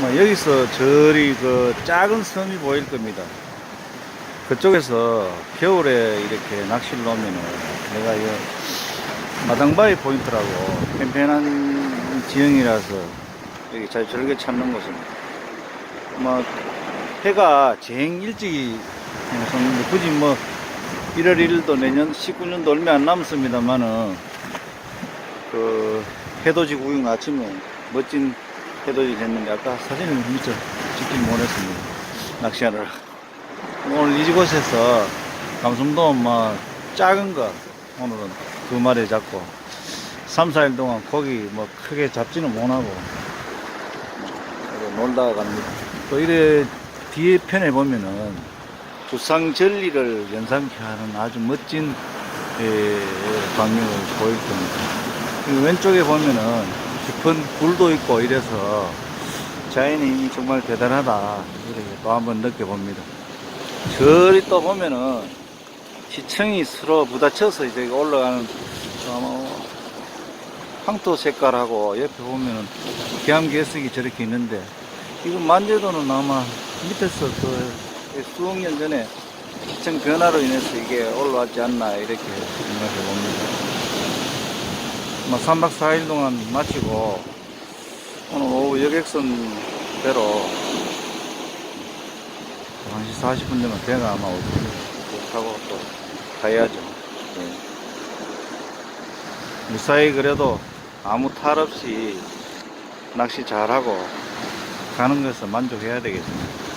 뭐 여기서 저리 그 작은 섬이 보일 겁니다. 그쪽에서 겨울에 이렇게 낚시를 놓으면은 내가 이 마당바위 포인트라고 편편한 지형이라서 여기 잘 즐겨 찾는 곳입니다. 뭐 해가 쟁 일찍이 섰는데 굳이 뭐 1월 1일도 내년 19년도 얼마 안 남았습니다만은 그 해돋이 구경 아침에 멋진 해돋이 됐는데 아까 사진을 미처 찍긴 못했습니다. 낚시하느라. 오늘 이곳에서 감성도 뭐 작은 거 오늘은 두 마리 잡고 3, 4일 동안 고기 뭐 크게 잡지는 못하고 놀다가 갑니다. 또 이래 뒤에 편에 보면은 부상 전리를 연상케 하는 아주 멋진 예, 광경을 보일 겁니다. 왼쪽에 보면은 깊은 굴도 있고 이래서 자연의 힘이 정말 대단하다 이렇게 또 한번 느껴봅니다. 저리 또 보면은 지층이 서로 부딪혀서 이제 올라가는 어, 황토 색깔하고 옆에 보면은 기암괴석이 저렇게 있는데 이거 만져도는 아마 밑에서 그 수억 년 전에 지층 변화로 인해서 이게 올라왔지 않나 이렇게 생각해 봅니다. 뭐 3박 4일 동안 마치고 오늘 오후 여객선대로 1시 40분 되면 배가 아마 오고 타고 또 가야죠. 예. 무사히 그래도 아무 탈 없이 낚시 잘하고 가는 것을 만족해야 되겠습니다.